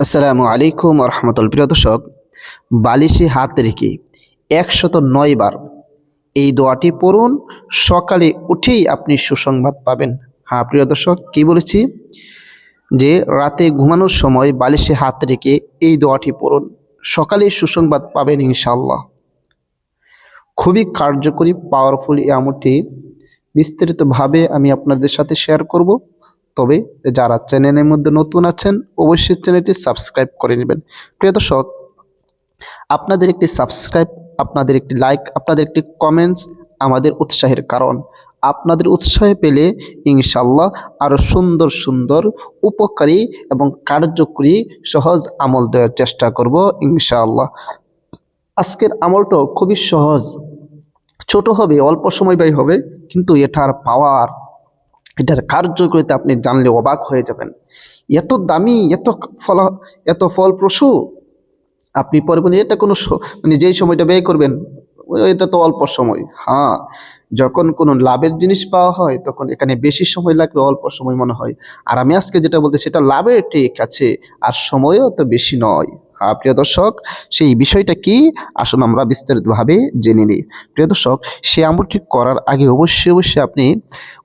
আসসালামু আলাইকুম রহমতুল প্রিয় দর্শক, বালিশে হাত রেখে একশত নয় বার এই দোয়াটি পড়ুন। সকালে উঠেই আপনি সুসংবাদ পাবেন। হ্যাঁ প্রিয় দর্শক, কি বলেছি? যে রাতে ঘুমানোর সময় বালিশে হাত রেখে এই দোয়াটি পড়ুন। সকালে সুসংবাদ পাবেন ইনশাল্লাহ খুবই কার্যকরী পাওয়ারফুল এই আমলটি বিস্তারিতভাবে আমি আপনাদের সাথে শেয়ার করব। তবে যারা চ্যানেলের মধ্যে নতুন আছেন, অবশ্যই চ্যানেলটি সাবস্ক্রাইব করে নেবেন। প্রিয় দর্শক, আপনাদের একটি সাবস্ক্রাইব, আপনাদের একটি লাইক, আপনাদের একটি কমেন্টস আমাদের উৎসাহের কারণ। আপনাদের উৎসাহে পেলে ইনশাল্লাহ আরও সুন্দর সুন্দর, উপকারী এবং কার্যকরী সহজ আমল দেওয়ার চেষ্টা করব ইনশাআল্লাহ। আজকের আমলটা খুবই সহজ। ছোট হবে, অল্প সময় ব্যয় হবে, কিন্তু এটার পাওয়ার এটার কার্যকরিতা আপনি জানলে অবাক হয়ে যাবেন। এত দামি, এত ফল, এত ফলপ্রসূ। আপনি পরে এটা কোনো মানে যেই সময়টা ব্যয় করবেন, এটা তো অল্প সময়। হ্যাঁ যখন কোনো লাভের জিনিস পাওয়া হয়, তখন এখানে বেশি সময় লাগলে অল্প সময় মনে হয়। আর আমি আজকে যেটা বলতে, সেটা লাভের ঠিক আছে, আর সময়ও তো বেশি নয়। প্রিয় দর্শক, সেই বিষয়টা কি? আসুন আমরা বিস্তারিতভাবে জেনে নিই। প্রিয় দর্শক সে আমলটি করার আগে অবশ্যই অবশ্যই আপনি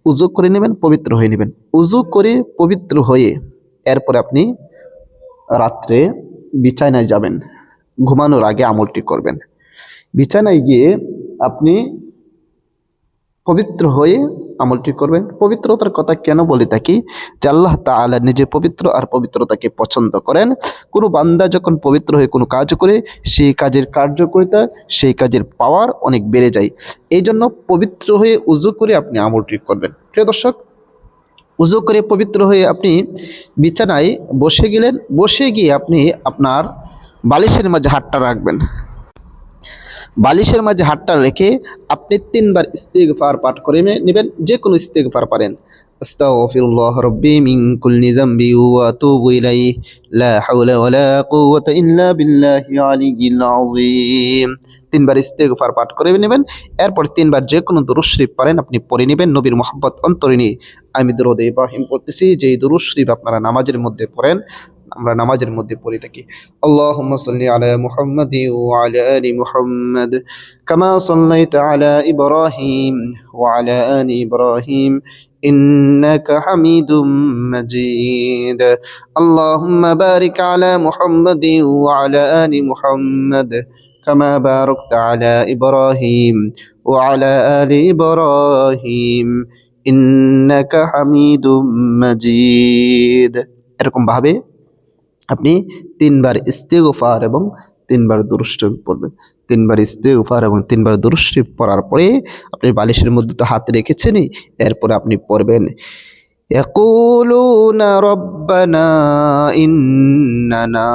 উজু করে নেবেন, পবিত্র হয়ে নেবেন। উজু করে পবিত্র হয়ে এরপরে আপনি রাত্রে বিছানায় যাবেন, ঘুমানোর আগে আমলটি করবেন। বিছানায় গিয়ে আপনি পবিত্র হয়ে আমলটি করবেন। পবিত্রতার কথা কেন বলে থাকি যে আল্লাহ তাআলা নিজে পবিত্র আর পবিত্রতাকে পছন্দ করেন। কোনো বান্দা যখন পবিত্র হয়ে কোনো কাজ করে, সেই কাজের কার্যকরিতা, সেই কাজের পাওয়ার অনেক বেড়ে যায়। এই জন্য পবিত্র হয়ে উজু করে আপনি আমলটি করবেন। প্রিয় দর্শক, উজু করে পবিত্র হয়ে আপনি বিছানায় বসে গেলেন, বসে গিয়ে আপনি আপনার বালিশের মাঝে হাতটা রাখবেন। বালিশের মাঝে হাতটা রেখে আপনি তিনবার ইস্তেগফার পাঠ করে নেবেন যে কোনো ইস্তেগফার পারেন। বিল্লাহি আলিয়্যিল আযীম। তিনবার পাঠ করে নেবেন, এরপর তিনবার যে কোনো দুরূদ পারেন আপনি পড়ে নেবেন নবীর মোহাম্মত অন্তরে নিয়ে আমি দুরুদ ইব্রাহিম পড়তেছি যে এই শরীফ আপনারা নামাজের মধ্যে পড়েন আমরা নামাজের মধ্যে পড়ে থাকি اللهم صل على محمد وعلى آل محمد كما صليت على إبراهيم وعلى آل إبراهيم إنك حميد مجيد اللهم بارك على محمد وعلى آل محمد كما باركت على إبراهيم وعلى آل إبراهيم إنك حميد مجيد এরকম ভাবে আপনি তিনবার ইস্তেগফার এবং তিনবার দুরুশরীফ পড়বেন তিনবার ইস্তেগফার এবং তিনবার দুরুশরীফ পড়ার পরে আপনি বালিশের মধ্যে তো হাত রেখেছেনই এরপরে আপনি পড়বেন يقولون ربنا إننا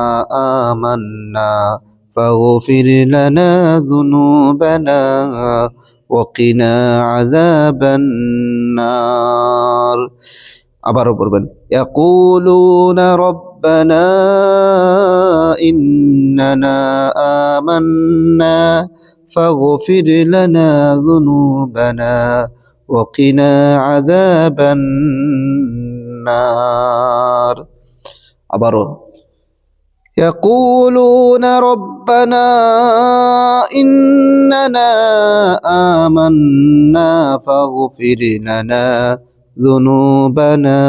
آمنا فاغفر لنا ذنوبنا وقنا عذاب النار আবারও পড়বেন يقولون ربنا إننا آمنا فاغفر لنا ذنوبنا وقنا عذاب النار আবারও يقولون ربنا إننا آمنا فاغفر لنا ذنوبنا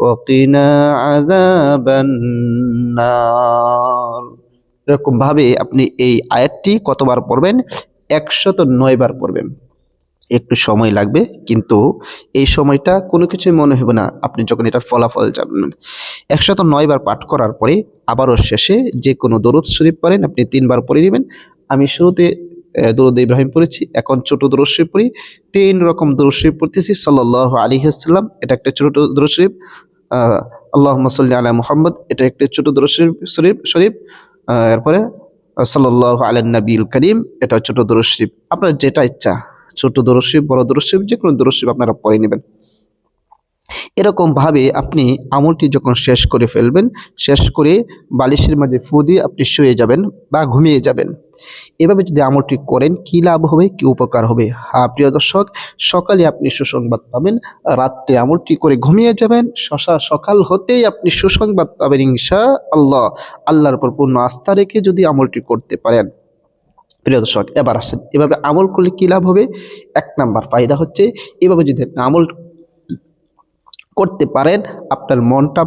وقنا عذاب النار এরকম ভাবে আপনি এই আয়াতটি কতবার পড়বেন একশত নয় বার পড়বেন একটু সময় লাগবে কিন্তু এই সময়টা কোনো কিছুই মনে হবে না আপনি যখন এটার ফলাফল জানবেন একশত নয় বার পাঠ করার পরে আবারও শেষে যে কোনো দরুদ শরীফ পড়েন আপনি তিনবার পড়ে নেবেন আমি শুরুতে আহ, দরুদ ইব্রাহিম পড়েছি, এখন ছোট দরশরীফ পড়ি, তিন রকম দরশরীফ পড়তেছি সাল্লাহ আলী হাসাল্লাম এটা একটা ছোট দরশরীফ আল্লাহ সাল্লি আলা মোহাম্মদ, এটা একটা ছোট দরশরীফ শরীফ শরীফ এরপরে সাল্লাহ আলান নবীল করিম, এটা ছোট দরশরীফ আপনার যেটা ইচ্ছা, ছোট দরশরীফ বড় দরশরীফ যে কোনো দরশরীফ আপনারা পড়ে নেবেন। এরকমভাবে আপনি আমলটি যখন শেষ করে ফেলবেন, শেষ করে বালিশের মাঝে ফু দিয়ে আপনি শুয়ে যাবেন বা ঘুমিয়ে যাবেন। এভাবে যদি আমলটি করেন, কী লাভ হবে, কী উপকার হবে? হ্যাঁ প্রিয় দর্শক, সকালে আপনি সুসংবাদ পাবেন, রাত্রে আমলটি করে ঘুমিয়ে যাবেন, শশা সকাল হতেই আপনি সুসংবাদ পাবেন ইনশা আল্লাহ আল্লাহর উপর পূর্ণ আস্থা রেখে যদি আমলটি করতে পারেন। প্রিয় দর্শক, এবার আসেন। এভাবে আমল করলে কী লাভ হবে? এক নাম্বার ফায়দা হচ্ছে, এভাবে যদি আপনি আমল করতে পারেন, আপনার মনটা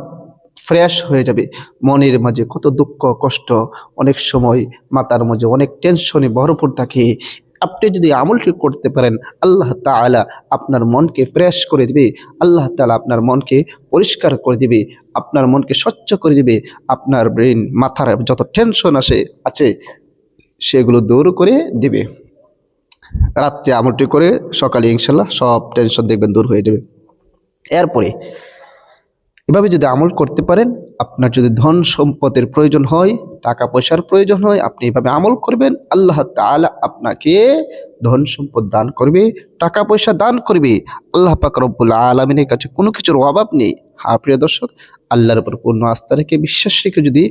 ফ্রেশ হয়ে যাবে। মনের মাঝে কত দুঃখ, কষ্ট, অনেক সময় মাথার মাঝে অনেক টেনশনে ভরপুর থাকে। আপনি যদি আমলটি করতে পারেন, আল্লাহ তাআলা আপনার মনকে ফ্রেশ করে দেবে, আল্লাহ তাআলা আপনার মনকে পরিষ্কার করে দেবে, আপনার মনকে স্বচ্ছ করে দেবে, আপনার ব্রেন মাথার যত টেনশন আসে, আছে, সেগুলো দূর করে দেবে। রাত্রে আমলটি করে সকালে ইনশাল্লাহ সব টেনশন দেখবেন দূর হয়ে যাবে। এরপরে এভাবে যদি আমল করতে পারেন আপনার যদি ধন সম্পদের প্রয়োজন হয়, টাকা পয়সার প্রয়োজন হয়, আপনি এভাবে আমল করবেন, আল্লাহ তাআলা আপনাকে ধন সম্পদ দান করবে, টাকা পয়সা দান করবে। আল্লাহ পাক রব্বুল আলমিনের কাছে কোনো কিছুর অভাব নেই। হ্যাঁ প্রিয় দর্শক, আল্লাহর উপর পূর্ণ আস্থা রেখে বিশ্বাস রেখে যদি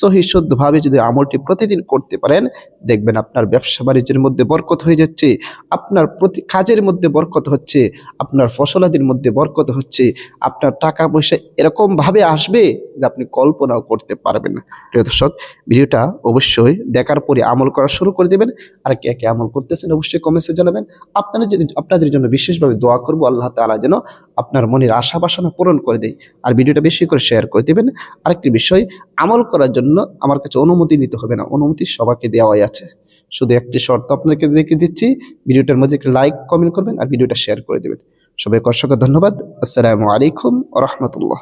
সহি শুদ্ধভাবে যদি আমলটি প্রতিদিন করতে পারেন, দেখবেন আপনার ব্যবসা বাণিজ্যের মধ্যে বরকত হয়ে যাচ্ছে, আপনার প্রতি কাজের মধ্যে বরকত হচ্ছে, আপনার ফসলাদির মধ্যে বরকত হচ্ছে, আপনার টাকা পয়সা এরকমভাবে আসবে যে আপনি কল্পনাও করতে পারবেন না। প্রিয় দর্শক, ভিডিওটা অবশ্যই দেখার পরে আমল করা শুরু করে দেবেন। আর কে কে আমল করতেছেন অবশ্যই কমেন্টসে জানাবেন। আপনাদের যদি, আপনাদের জন্য বিশেষভাবে দোয়া করব, আল্লাহ তাআলা যেন আপনার মনের আশা বাসনা পূরণ করে দেয়। আর ভিডিওটা বেশি করে শেয়ার করে দেবেন। আরেকটি বিষয়, আমল করার জন্য আমার কাছে অনুমতি নিতে হবে না। অনুমতি সবাইকে দেওয়াই আছে। শুধু একটি শর্ত আপনাকে দেখে দিচ্ছি, ভিডিওটার মধ্যে একটি লাইক কমেন্ট করবেন আর ভিডিওটা শেয়ার করে দেবেন। সবাইকে অসংখ্য ধন্যবাদ। আসসালামু আলাইকুম রহমতুল্লাহ।